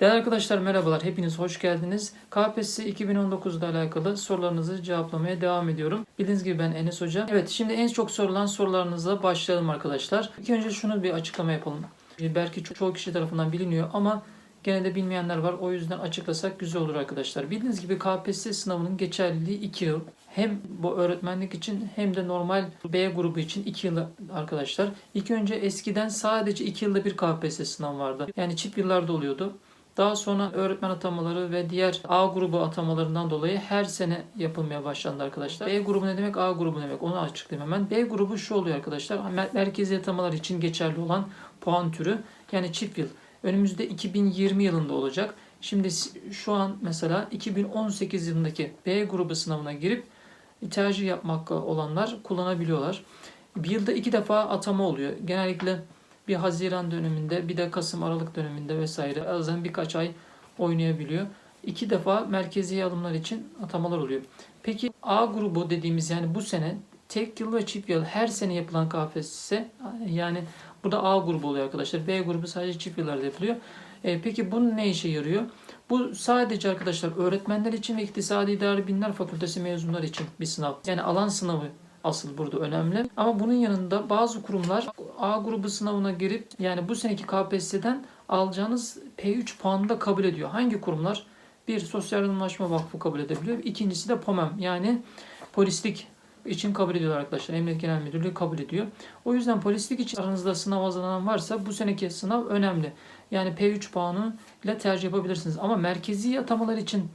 Değerli arkadaşlar merhabalar. Hepiniz hoş geldiniz. KPSS 2019 ile alakalı sorularınızı cevaplamaya devam ediyorum. Bildiğiniz gibi ben Enes Hoca. Evet şimdi en çok sorulan sorularınızla başlayalım arkadaşlar. İlk önce şunu bir açıklama yapalım. Belki ço- çoğu kişi tarafından biliniyor ama gene de bilmeyenler var. O yüzden açıklasak güzel olur arkadaşlar. Bildiğiniz gibi KPSS sınavının geçerliliği 2 yıl. Hem bu öğretmenlik için hem de normal B grubu için 2 yıl arkadaşlar. İlk önce eskiden sadece 2 yılda bir KPSS sınavı vardı. Yani çift yıllarda oluyordu. Daha sonra öğretmen atamaları ve diğer A grubu atamalarından dolayı her sene yapılmaya başlandı arkadaşlar. B grubu ne demek, A grubu ne demek onu açıklayayım hemen. B grubu şu oluyor arkadaşlar. mer- Merkezi atamalar için geçerli olan puan türü yani çift yıl. Önümüzde 2020 yılında olacak. Şimdi şu an mesela 2018 yılındaki B grubu sınavına girip tercih yapmak olanlar kullanabiliyorlar. Bir yılda iki defa atama oluyor. Genellikle bir Haziran döneminde bir de Kasım Aralık döneminde vesaire. Bazen birkaç ay oynayabiliyor. İki defa merkezi alımlar için atamalar oluyor. Peki A grubu dediğimiz yani bu sene tek yıl ve çift yıl her sene yapılan KPSS yani bu da A grubu oluyor arkadaşlar. B grubu sadece çift yıllarda yapılıyor. E, peki bu ne işe yarıyor? Bu sadece arkadaşlar öğretmenler için ve İktisadi İdari Bilimler Fakültesi mezunları için bir sınav. Yani alan sınavı asıl burada önemli. Ama bunun yanında bazı kurumlar A grubu sınavına girip yani bu seneki KPSS'den alacağınız P3 puanını da kabul ediyor. Hangi kurumlar? Bir Sosyal Yardımlaşma Vakfı kabul edebiliyor. İkincisi de POMEM yani polislik için kabul ediyorlar arkadaşlar. Emniyet Genel Müdürlüğü kabul ediyor. O yüzden polislik için aranızda sınav hazırlanan varsa bu seneki sınav önemli. Yani P3 puanı ile tercih yapabilirsiniz. Ama merkezi atamalar için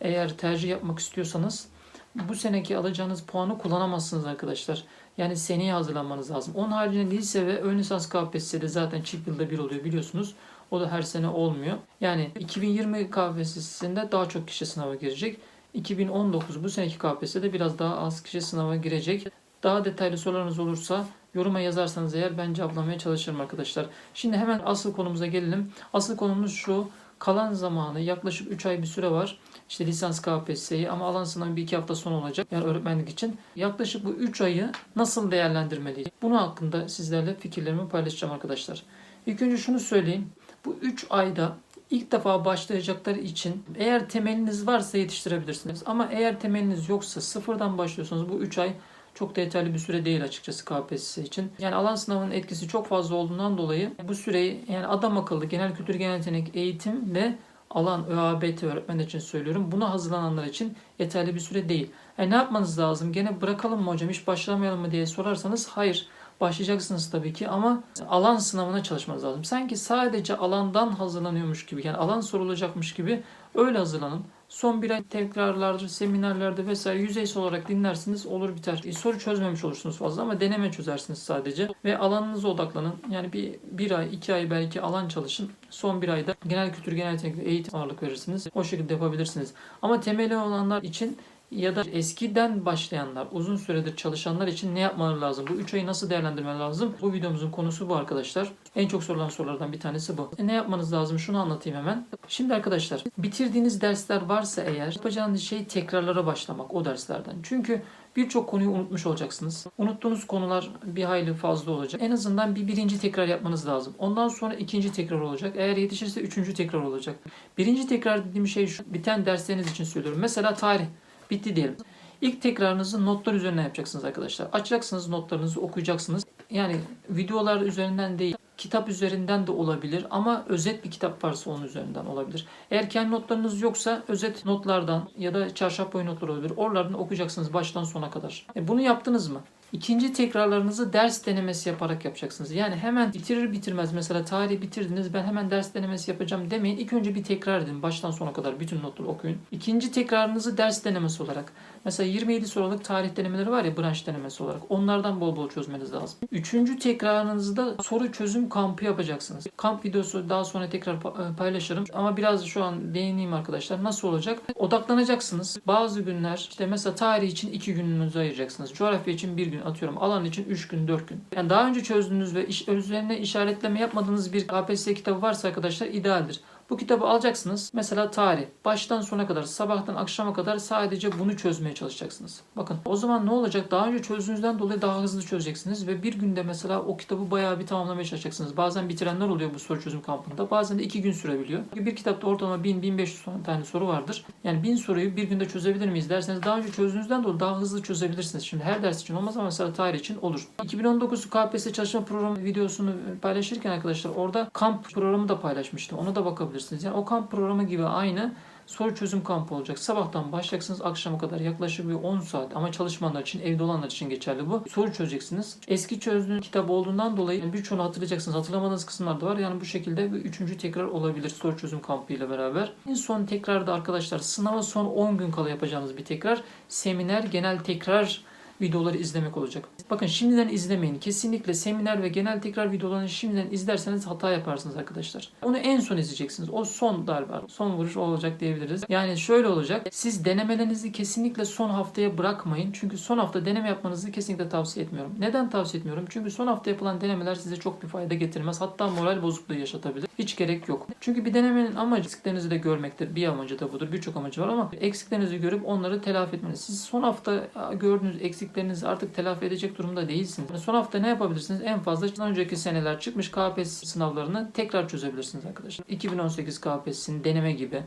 eğer tercih yapmak istiyorsanız bu seneki alacağınız puanı kullanamazsınız arkadaşlar. Yani seneye hazırlanmanız lazım. Onun haricinde lise ve ön lisans KPSS'de zaten çift yılda bir oluyor biliyorsunuz. O da her sene olmuyor. Yani 2020 KPSS'sinde daha çok kişi sınava girecek. 2019 bu seneki KPSS'de biraz daha az kişi sınava girecek. Daha detaylı sorularınız olursa yoruma yazarsanız eğer ben cevaplamaya çalışırım arkadaşlar. Şimdi hemen asıl konumuza gelelim. Asıl konumuz şu. Kalan zamanı yaklaşık 3 ay bir süre var. İşte lisans KPSS'yi ama alan sınavı bir iki hafta sonra olacak. Yani öğretmenlik için. Yaklaşık bu 3 ayı nasıl değerlendirmeliyiz? Bunu hakkında sizlerle fikirlerimi paylaşacağım arkadaşlar. İlk önce şunu söyleyeyim. Bu 3 ayda ilk defa başlayacakları için eğer temeliniz varsa yetiştirebilirsiniz. Ama eğer temeliniz yoksa sıfırdan başlıyorsanız bu 3 ay çok da yeterli bir süre değil açıkçası KPSS için. Yani alan sınavının etkisi çok fazla olduğundan dolayı bu süreyi yani adam akıllı genel kültür genel yetenek eğitim ve alan ÖABT öğretmenler için söylüyorum. Buna hazırlananlar için yeterli bir süre değil. E ne yapmanız lazım? Gene bırakalım mı hocam hiç başlamayalım mı diye sorarsanız hayır. Başlayacaksınız tabii ki ama alan sınavına çalışmanız lazım. Sanki sadece alandan hazırlanıyormuş gibi yani alan sorulacakmış gibi öyle hazırlanın. Son bir ay tekrarlarda, seminerlerde vesaire yüzeysel olarak dinlersiniz olur biter. E, soru çözmemiş olursunuz fazla ama deneme çözersiniz sadece. Ve alanınıza odaklanın. Yani bir, bir ay, iki ay belki alan çalışın. Son bir ayda genel kültür, genel ve eğitim ağırlık verirsiniz. O şekilde yapabilirsiniz. Ama temeli olanlar için ya da eskiden başlayanlar, uzun süredir çalışanlar için ne yapmaları lazım? Bu 3 ayı nasıl değerlendirmeleri lazım? Bu videomuzun konusu bu arkadaşlar. En çok sorulan sorulardan bir tanesi bu. E ne yapmanız lazım? Şunu anlatayım hemen. Şimdi arkadaşlar bitirdiğiniz dersler varsa eğer yapacağınız şey tekrarlara başlamak o derslerden. Çünkü birçok konuyu unutmuş olacaksınız. Unuttuğunuz konular bir hayli fazla olacak. En azından bir birinci tekrar yapmanız lazım. Ondan sonra ikinci tekrar olacak. Eğer yetişirse üçüncü tekrar olacak. Birinci tekrar dediğim şey şu. Biten dersleriniz için söylüyorum. Mesela tarih. Bitti diyelim. İlk tekrarınızı notlar üzerinden yapacaksınız arkadaşlar. Açacaksınız notlarınızı okuyacaksınız. Yani videolar üzerinden değil, kitap üzerinden de olabilir ama özet bir kitap varsa onun üzerinden olabilir. Eğer kendi notlarınız yoksa özet notlardan ya da çarşaf boyu notları olabilir. Oralardan okuyacaksınız baştan sona kadar. E bunu yaptınız mı? İkinci tekrarlarınızı ders denemesi yaparak yapacaksınız. Yani hemen bitirir bitirmez mesela tarihi bitirdiniz ben hemen ders denemesi yapacağım demeyin. İlk önce bir tekrar edin baştan sona kadar bütün notları okuyun. İkinci tekrarınızı ders denemesi olarak mesela 27 soruluk tarih denemeleri var ya branş denemesi olarak onlardan bol bol çözmeniz lazım. Üçüncü tekrarınızda soru çözüm kampı yapacaksınız. Kamp videosu daha sonra tekrar e, paylaşırım ama biraz şu an değineyim arkadaşlar. Nasıl olacak? Odaklanacaksınız. Bazı günler işte mesela tarih için iki gününüzü ayıracaksınız. Coğrafya için bir gün atıyorum. Alan için 3 gün 4 gün. Yani daha önce çözdüğünüz ve iş, üzerine işaretleme yapmadığınız bir KPSS kitabı varsa arkadaşlar idealdir. Bu kitabı alacaksınız. Mesela tarih. Baştan sona kadar, sabahtan akşama kadar sadece bunu çözmeye çalışacaksınız. Bakın o zaman ne olacak? Daha önce çözdüğünüzden dolayı daha hızlı çözeceksiniz ve bir günde mesela o kitabı bayağı bir tamamlamaya çalışacaksınız. Bazen bitirenler oluyor bu soru çözüm kampında. Bazen de iki gün sürebiliyor. Bir kitapta ortalama 1000-1500 tane soru vardır. Yani 1000 soruyu bir günde çözebilir miyiz derseniz daha önce çözdüğünüzden dolayı daha hızlı çözebilirsiniz. Şimdi her ders için olmaz ama mesela tarih için olur. 2019 KPSS çalışma programı videosunu paylaşırken arkadaşlar orada kamp programı da paylaşmıştım. Ona da bakabilirsiniz. Yani o kamp programı gibi aynı soru çözüm kampı olacak. Sabahtan başlayacaksınız akşama kadar yaklaşık bir 10 saat ama çalışmanlar için, evde olanlar için geçerli bu. Soru çözeceksiniz. Eski çözdüğünüz kitap olduğundan dolayı birçoğunu hatırlayacaksınız. Hatırlamadığınız kısımlar da var. Yani bu şekilde bir üçüncü tekrar olabilir soru çözüm kampı ile beraber. En son tekrarda arkadaşlar sınava son 10 gün kala yapacağımız bir tekrar. Seminer genel tekrar videoları izlemek olacak. Bakın şimdiden izlemeyin. Kesinlikle seminer ve genel tekrar videolarını şimdiden izlerseniz hata yaparsınız arkadaşlar. Onu en son izleyeceksiniz. O son darbe, son vuruş olacak diyebiliriz. Yani şöyle olacak. Siz denemelerinizi kesinlikle son haftaya bırakmayın. Çünkü son hafta deneme yapmanızı kesinlikle tavsiye etmiyorum. Neden tavsiye etmiyorum? Çünkü son hafta yapılan denemeler size çok bir fayda getirmez. Hatta moral bozukluğu yaşatabilir. Hiç gerek yok. Çünkü bir denemenin amacı eksiklerinizi de görmektir. Bir amacı da budur. Birçok amacı var ama eksiklerinizi görüp onları telafi etmeniz. Siz son hafta gördüğünüz eksiklerinizi artık telafi edecek durumda değilsiniz. Yani son hafta ne yapabilirsiniz? En fazla önceki seneler çıkmış KPSS sınavlarını tekrar çözebilirsiniz arkadaşlar. 2018 KPSS'nin deneme gibi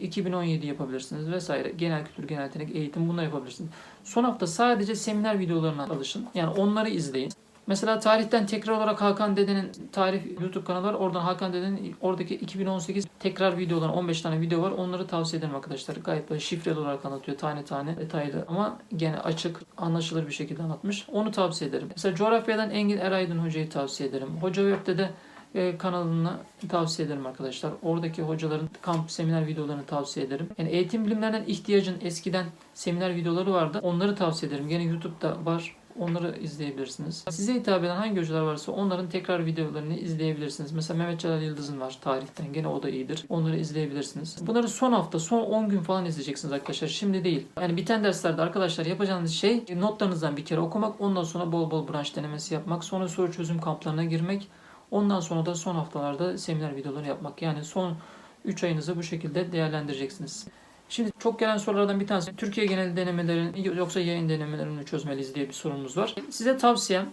2017 yapabilirsiniz vesaire. Genel kültür, genel yetenek, eğitim bunları yapabilirsiniz. Son hafta sadece seminer videolarına alışın. Yani onları izleyin. Mesela tarihten tekrar olarak Hakan Dede'nin tarih YouTube kanalı var. Oradan Hakan Dede'nin oradaki 2018 tekrar videolar 15 tane video var. Onları tavsiye ederim arkadaşlar. Gayet böyle şifreli olarak anlatıyor. Tane tane detaylı ama gene açık anlaşılır bir şekilde anlatmış. Onu tavsiye ederim. Mesela coğrafyadan Engin Eraydın hocayı tavsiye ederim. Hoca Web'de de e, kanalını tavsiye ederim arkadaşlar. Oradaki hocaların kamp seminer videolarını tavsiye ederim. Yani eğitim bilimlerden ihtiyacın eskiden seminer videoları vardı. Onları tavsiye ederim. Gene YouTube'da var. Onları izleyebilirsiniz. Size hitap eden hangi hocalar varsa onların tekrar videolarını izleyebilirsiniz. Mesela Mehmet Celal Yıldız'ın var tarihten. Gene o da iyidir. Onları izleyebilirsiniz. Bunları son hafta, son 10 gün falan izleyeceksiniz arkadaşlar. Şimdi değil. Yani biten derslerde arkadaşlar yapacağınız şey notlarınızdan bir kere okumak. Ondan sonra bol bol branş denemesi yapmak. Sonra soru çözüm kamplarına girmek. Ondan sonra da son haftalarda seminer videoları yapmak. Yani son 3 ayınızı bu şekilde değerlendireceksiniz. Şimdi çok gelen sorulardan bir tanesi Türkiye genel denemelerin yoksa yayın denemelerini çözmeliyiz diye bir sorumuz var. Size tavsiyem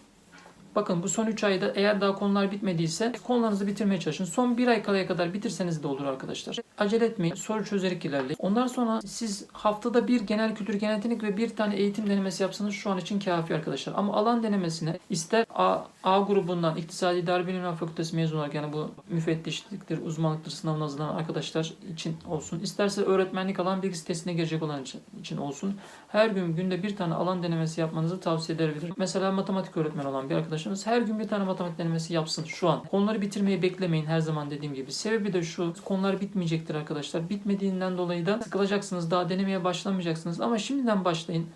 Bakın bu son 3 ayda eğer daha konular bitmediyse konularınızı bitirmeye çalışın. Son 1 ay kalaya kadar bitirseniz de olur arkadaşlar. Acele etmeyin. Soru çözerek ilerleyin. Ondan sonra siz haftada bir genel kültür, genel yetenek ve bir tane eğitim denemesi yapsanız şu an için kafi arkadaşlar. Ama alan denemesine ister A, A grubundan İktisadi İdari Bilimler Fakültesi mezun olarak yani bu müfettişliktir, uzmanlıktır sınavına hazırlanan arkadaşlar için olsun. İsterse öğretmenlik alan bilgi sitesine girecek olan için, olsun. Her gün günde bir tane alan denemesi yapmanızı tavsiye edebilirim. Mesela matematik öğretmeni olan bir arkadaşımız her gün bir tane matematik denemesi yapsın şu an. Konuları bitirmeyi beklemeyin her zaman dediğim gibi. Sebebi de şu konular bitmeyecektir arkadaşlar. Bitmediğinden dolayı da sıkılacaksınız. Daha denemeye başlamayacaksınız. Ama şimdiden başlayın.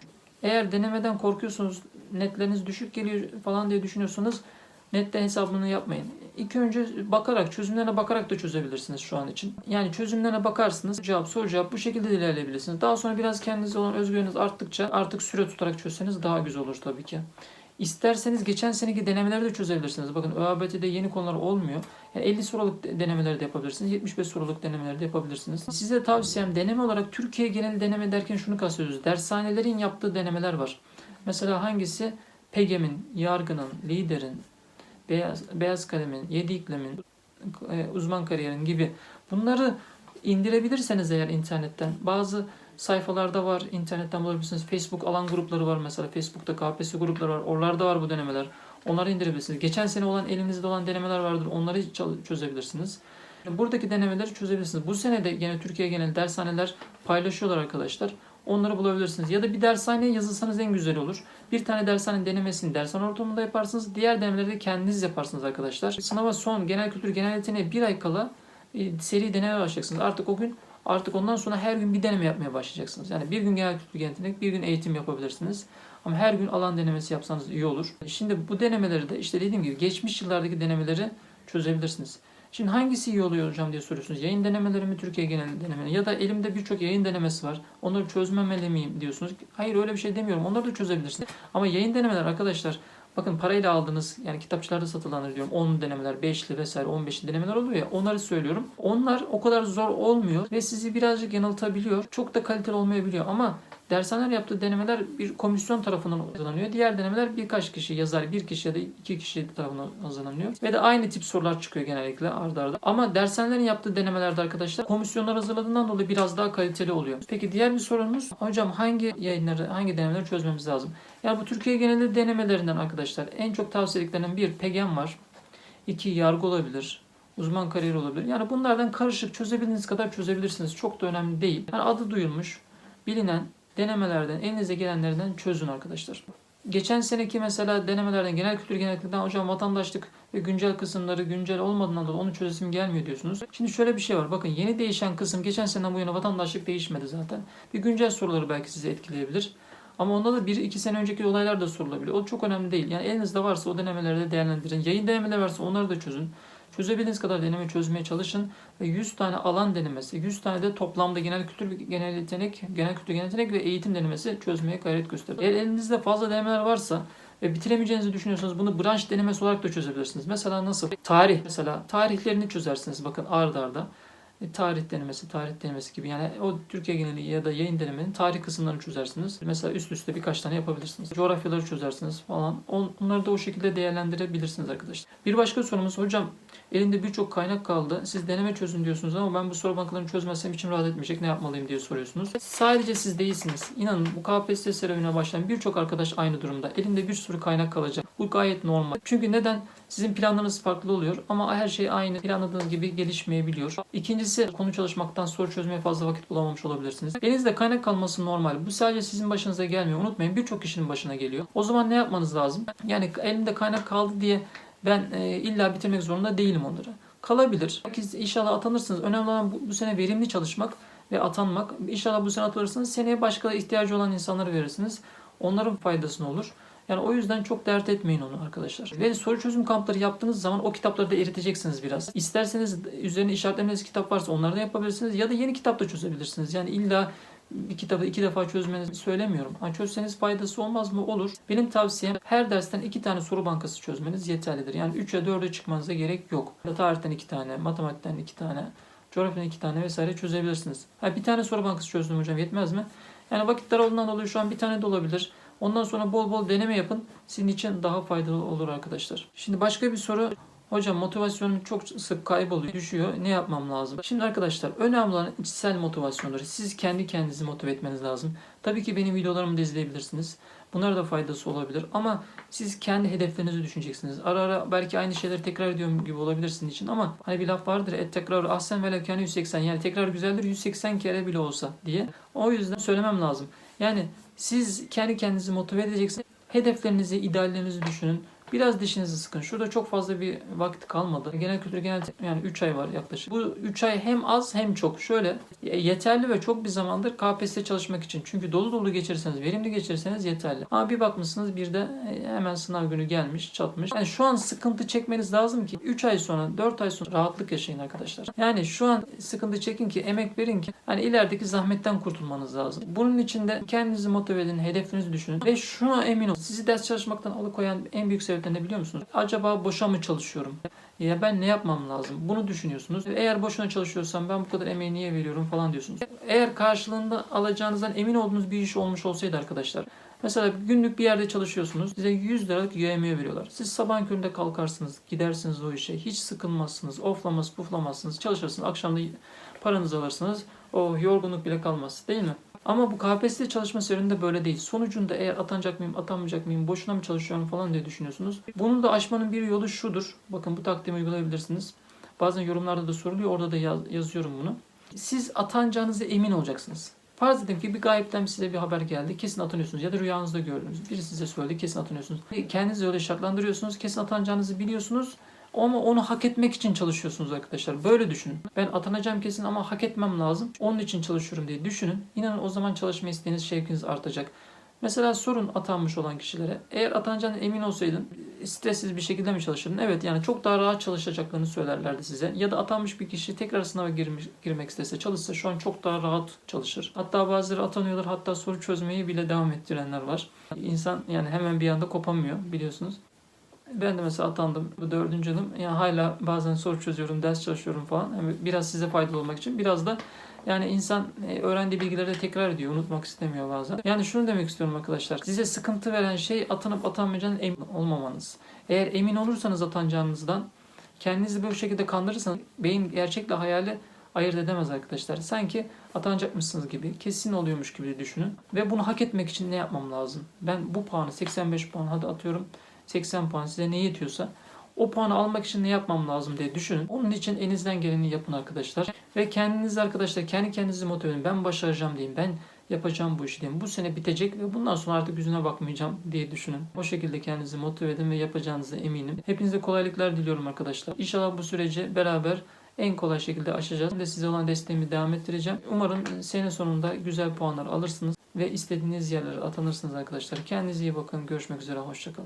Eğer denemeden korkuyorsunuz, netleriniz düşük geliyor falan diye düşünüyorsanız nette hesabını yapmayın. İlk önce bakarak, çözümlerine bakarak da çözebilirsiniz şu an için. Yani çözümlerine bakarsınız, cevap, soru cevap bu şekilde de ilerleyebilirsiniz. Daha sonra biraz kendinize olan özgüveniniz arttıkça artık süre tutarak çözseniz daha güzel olur tabii ki. İsterseniz geçen seneki denemeleri de çözebilirsiniz. Bakın ÖABT'de yeni konular olmuyor. Yani 50 soruluk denemeleri de yapabilirsiniz. 75 soruluk denemeleri de yapabilirsiniz. Size tavsiyem deneme olarak Türkiye genel deneme derken şunu kastediyoruz. Dershanelerin yaptığı denemeler var. Mesela hangisi? PEGEM'in, Yargı'nın, Lider'in, Beyaz, Beyaz Kalem'in, Yedi İklim'in, e, Uzman Kariyerin gibi bunları indirebilirseniz eğer internetten bazı sayfalarda var. internetten bulabilirsiniz. Facebook alan grupları var mesela. Facebook'ta KPSS grupları var. Oralarda var bu denemeler. Onları indirebilirsiniz. Geçen sene olan elinizde olan denemeler vardır. Onları çözebilirsiniz. Buradaki denemeleri çözebilirsiniz. Bu sene de yine Türkiye genel dershaneler paylaşıyorlar arkadaşlar. Onları bulabilirsiniz. Ya da bir dershaneye yazılsanız en güzel olur. Bir tane dershane denemesini dershane ortamında yaparsınız. Diğer denemeleri de kendiniz yaparsınız arkadaşlar. Sınava son genel kültür genel yeteneğe bir ay kala e, seri deneme başlayacaksınız. Artık o gün Artık ondan sonra her gün bir deneme yapmaya başlayacaksınız. Yani bir gün genel kültür yetenek, bir gün eğitim yapabilirsiniz. Ama her gün alan denemesi yapsanız iyi olur. Şimdi bu denemeleri de işte dediğim gibi geçmiş yıllardaki denemeleri çözebilirsiniz. Şimdi hangisi iyi oluyor hocam diye soruyorsunuz. Yayın denemeleri mi, Türkiye genel denemeleri ya da elimde birçok yayın denemesi var. Onları çözmemeli miyim diyorsunuz. Hayır öyle bir şey demiyorum. Onları da çözebilirsiniz. Ama yayın denemeler arkadaşlar Bakın parayla aldığınız yani kitapçılarda satılanları diyorum 10 denemeler, 5'li vesaire 15'li denemeler oluyor ya onları söylüyorum. Onlar o kadar zor olmuyor ve sizi birazcık yanıltabiliyor. Çok da kaliteli olmayabiliyor ama Dershaneler yaptığı denemeler bir komisyon tarafından hazırlanıyor. Diğer denemeler birkaç kişi yazar, bir kişi ya da iki kişi tarafından hazırlanıyor. Ve de aynı tip sorular çıkıyor genellikle ardarda. arda. Ama dershanelerin yaptığı denemelerde arkadaşlar komisyonlar hazırladığından dolayı biraz daha kaliteli oluyor. Peki diğer bir sorunuz hocam hangi yayınları, hangi denemeleri çözmemiz lazım? Yani bu Türkiye geneli denemelerinden arkadaşlar en çok tavsiye ediklerinden bir PEGEM var. iki yargı olabilir. Uzman kariyer olabilir. Yani bunlardan karışık çözebildiğiniz kadar çözebilirsiniz. Çok da önemli değil. Yani adı duyulmuş, bilinen denemelerden, elinize gelenlerden çözün arkadaşlar. Geçen seneki mesela denemelerden, genel kültür genellikten hocam vatandaşlık ve güncel kısımları güncel olmadığından dolayı onu çözesim gelmiyor diyorsunuz. Şimdi şöyle bir şey var. Bakın yeni değişen kısım geçen seneden bu yana vatandaşlık değişmedi zaten. Bir güncel soruları belki sizi etkileyebilir. Ama onda da 1-2 sene önceki olaylar da sorulabilir. O çok önemli değil. Yani elinizde varsa o denemeleri de değerlendirin. Yayın denemeleri varsa onları da çözün. Çözebildiğiniz kadar deneme çözmeye çalışın ve 100 tane alan denemesi, 100 tane de toplamda genel kültür, genel yetenek, genel kültür, genel yetenek ve eğitim denemesi çözmeye gayret gösterin. Eğer elinizde fazla denemeler varsa ve bitiremeyeceğinizi düşünüyorsanız bunu branş denemesi olarak da çözebilirsiniz. Mesela nasıl? Tarih mesela. Tarihlerini çözersiniz bakın ard arda. E, tarih denemesi, tarih denemesi gibi. Yani o Türkiye geneli ya da yayın denemenin tarih kısımlarını çözersiniz. Mesela üst üste birkaç tane yapabilirsiniz. Coğrafyaları çözersiniz falan. On- Onları da o şekilde değerlendirebilirsiniz arkadaşlar. Bir başka sorumuz hocam elinde birçok kaynak kaldı. Siz deneme çözün diyorsunuz ama ben bu soru bankalarını çözmezsem içim rahat etmeyecek. Ne yapmalıyım diye soruyorsunuz. Sadece siz değilsiniz. İnanın bu KPSS serüvenine başlayan birçok arkadaş aynı durumda. Elinde bir sürü kaynak kalacak. Bu gayet normal. Çünkü neden? Sizin planlarınız farklı oluyor ama her şey aynı planladığınız gibi gelişmeyebiliyor. İkincisi konu çalışmaktan soru çözmeye fazla vakit bulamamış olabilirsiniz. Elinizde kaynak kalması normal. Bu sadece sizin başınıza gelmiyor. Unutmayın birçok kişinin başına geliyor. O zaman ne yapmanız lazım? Yani elimde kaynak kaldı diye ben e, illa bitirmek zorunda değilim onları. Kalabilir. Belki inşallah atanırsınız. Önemli olan bu, bu sene verimli çalışmak ve atanmak. İnşallah bu sene atılırsınız. Seneye başka ihtiyacı olan insanlara verirsiniz. Onların faydasına olur. Yani o yüzden çok dert etmeyin onu arkadaşlar. Ve soru çözüm kampları yaptığınız zaman o kitapları da eriteceksiniz biraz. İsterseniz üzerine işaretlemeniz kitap varsa onları da yapabilirsiniz. Ya da yeni kitap da çözebilirsiniz. Yani illa bir kitabı iki defa çözmenizi söylemiyorum. Hani çözseniz faydası olmaz mı? Olur. Benim tavsiyem her dersten iki tane soru bankası çözmeniz yeterlidir. Yani 3'e 4'e çıkmanıza gerek yok. Tarihten iki tane, matematikten iki tane, coğrafyadan iki tane vesaire çözebilirsiniz. Ha, bir tane soru bankası çözdüm hocam yetmez mi? Yani vakit dar olduğundan dolayı şu an bir tane de olabilir. Ondan sonra bol bol deneme yapın. Sizin için daha faydalı olur arkadaşlar. Şimdi başka bir soru. Hocam motivasyonum çok sık kayboluyor, düşüyor. Ne yapmam lazım? Şimdi arkadaşlar önemli olan içsel motivasyondur. Siz kendi kendinizi motive etmeniz lazım. Tabii ki benim videolarımı da izleyebilirsiniz. Bunlara da faydası olabilir ama siz kendi hedeflerinizi düşüneceksiniz. Ara ara belki aynı şeyleri tekrar ediyorum gibi olabilir sizin için ama hani bir laf vardır et tekrar ahsen ve lekâne 180 yani tekrar güzeldir 180 kere bile olsa diye. O yüzden söylemem lazım. Yani siz kendi kendinizi motive edeceksiniz. Hedeflerinizi, ideallerinizi düşünün. Biraz dişinizi sıkın. Şurada çok fazla bir vakit kalmadı. Genel kültür genel yani 3 ay var yaklaşık. Bu 3 ay hem az hem çok. Şöyle yeterli ve çok bir zamandır KPSS çalışmak için. Çünkü dolu dolu geçirirseniz, verimli geçirirseniz yeterli. Ama bir bakmışsınız bir de hemen sınav günü gelmiş, çatmış. Yani şu an sıkıntı çekmeniz lazım ki 3 ay sonra, 4 ay sonra rahatlık yaşayın arkadaşlar. Yani şu an sıkıntı çekin ki, emek verin ki hani ilerideki zahmetten kurtulmanız lazım. Bunun için de kendinizi motive edin, hedeflerinizi düşünün ve şuna emin olun. Sizi ders çalışmaktan alıkoyan en büyük sebep ne biliyor musunuz? Acaba boşa mı çalışıyorum? Ya ben ne yapmam lazım? Bunu düşünüyorsunuz. Eğer boşuna çalışıyorsam ben bu kadar emeği niye veriyorum falan diyorsunuz. Eğer karşılığında alacağınızdan emin olduğunuz bir iş olmuş olsaydı arkadaşlar. Mesela günlük bir yerde çalışıyorsunuz. Size 100 liralık YM'ye veriyorlar. Siz sabah köründe kalkarsınız. Gidersiniz o işe. Hiç sıkılmazsınız. Oflamaz, puflamazsınız. Çalışırsınız. Akşam da paranızı alırsınız. O yorgunluk bile kalmaz. Değil mi? Ama bu KPSS çalışma serüveninde böyle değil. Sonucunda eğer atanacak mıyım, atanmayacak mıyım, boşuna mı çalışıyorum falan diye düşünüyorsunuz. Bunu da aşmanın bir yolu şudur. Bakın bu taktiğimi uygulayabilirsiniz. Bazen yorumlarda da soruluyor. Orada da yaz- yazıyorum bunu. Siz atanacağınıza emin olacaksınız. Farz edin ki bir gayipten size bir haber geldi. Kesin atanıyorsunuz ya da rüyanızda gördünüz. Biri size söyledi kesin atanıyorsunuz. Kendinizi öyle şartlandırıyorsunuz. Kesin atanacağınızı biliyorsunuz. Ama onu hak etmek için çalışıyorsunuz arkadaşlar. Böyle düşünün. Ben atanacağım kesin ama hak etmem lazım. Onun için çalışıyorum diye düşünün. İnanın o zaman çalışma isteğiniz, şevkiniz artacak. Mesela sorun atanmış olan kişilere. Eğer atanacağına emin olsaydın stressiz bir şekilde mi çalışırdın? Evet yani çok daha rahat çalışacaklarını söylerlerdi size. Ya da atanmış bir kişi tekrar sınava girmiş, girmek istese çalışsa şu an çok daha rahat çalışır. Hatta bazıları atanıyorlar hatta soru çözmeyi bile devam ettirenler var. İnsan yani hemen bir anda kopamıyor biliyorsunuz. Ben de mesela atandım bu dördüncü yılım. Yani hala bazen soru çözüyorum, ders çalışıyorum falan. Yani biraz size faydalı olmak için. Biraz da yani insan e, öğrendiği bilgileri de tekrar ediyor. Unutmak istemiyor bazen. Yani şunu demek istiyorum arkadaşlar. Size sıkıntı veren şey atanıp atanmayacağınız emin olmamanız. Eğer emin olursanız atanacağınızdan kendinizi bu şekilde kandırırsanız beyin gerçekle hayali ayırt edemez arkadaşlar. Sanki atanacakmışsınız gibi, kesin oluyormuş gibi düşünün. Ve bunu hak etmek için ne yapmam lazım? Ben bu puanı 85 puan hadi atıyorum 80 puan size ne yetiyorsa o puanı almak için ne yapmam lazım diye düşünün. Onun için elinizden geleni yapın arkadaşlar. Ve kendiniz arkadaşlar kendi kendinizi motive edin. Ben başaracağım deyin. Ben yapacağım bu işi deyin. Bu sene bitecek ve bundan sonra artık yüzüne bakmayacağım diye düşünün. O şekilde kendinizi motive edin ve yapacağınıza eminim. Hepinize kolaylıklar diliyorum arkadaşlar. İnşallah bu süreci beraber en kolay şekilde aşacağız. Ben size olan desteğimi devam ettireceğim. Umarım sene sonunda güzel puanlar alırsınız ve istediğiniz yerlere atanırsınız arkadaşlar. Kendinize iyi bakın. Görüşmek üzere. Hoşçakalın.